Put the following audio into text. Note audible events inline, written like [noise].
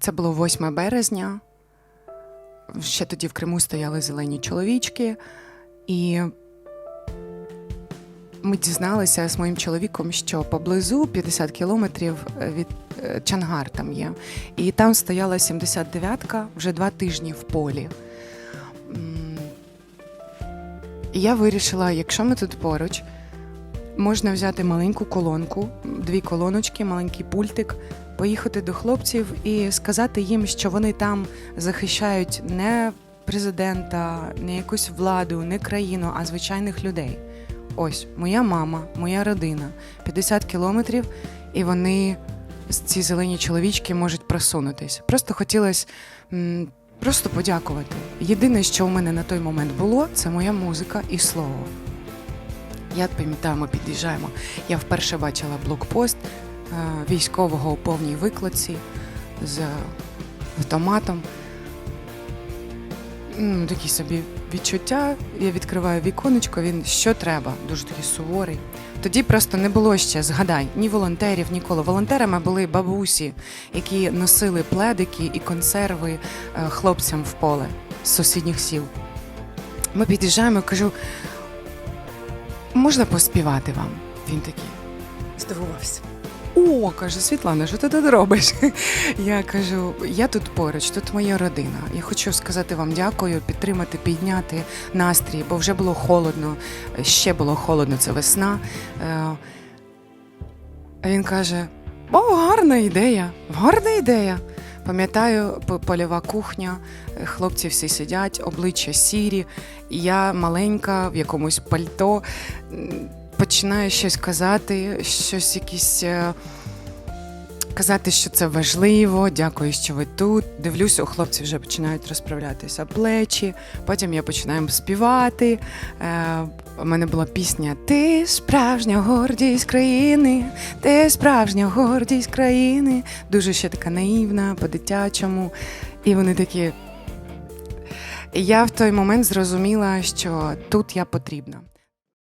Це було 8 березня. Ще тоді в Криму стояли зелені чоловічки, і ми дізналися з моїм чоловіком, що поблизу 50 кілометрів від е, Чангар там є. І там стояла 79-ка вже два тижні в полі. І я вирішила, якщо ми тут поруч, можна взяти маленьку колонку, дві колоночки, маленький пультик, поїхати до хлопців і сказати їм, що вони там захищають не президента, не якусь владу, не країну, а звичайних людей. Ось моя мама, моя родина, 50 кілометрів, і вони, ці зелені чоловічки, можуть просунутись. Просто хотілося просто подякувати. Єдине, що у мене на той момент було, це моя музика і слово. Я пам'ятаю, ми під'їжджаємо. Я вперше бачила блокпост військового у повній викладці з автоматом. М, Такі собі відчуття. Я відкриваю віконечко, він що треба, дуже такий суворий. Тоді просто не було ще, згадай, ні волонтерів, ніколи. Волонтерами були бабусі, які носили пледики і консерви е, хлопцям в поле з сусідніх сіл. Ми під'їжджаємо, я кажу, можна поспівати вам? Він такий здивувався. О, каже Світлана, що ти тут робиш? [laughs] Я кажу, я тут поруч, тут моя родина. Я хочу сказати вам дякую, підтримати, підняти настрій, бо вже було холодно, ще було холодно, це весна. Е, А він каже: О, гарна ідея, гарна ідея. Пам'ятаю, польова кухня, хлопці всі сидять, обличчя сірі, я маленька в якомусь пальто. Починаю щось казати, щось якісь. е, Казати, що це важливо, дякую, що ви тут. Дивлюся, у хлопців вже починають розправлятися плечі. Потім я починаю співати. Е, у мене була пісня Ти справжня гордість країни, ти справжня гордість країни. Дуже ще така наївна, по-дитячому. І вони такі. Я в той момент зрозуміла, що тут я потрібна.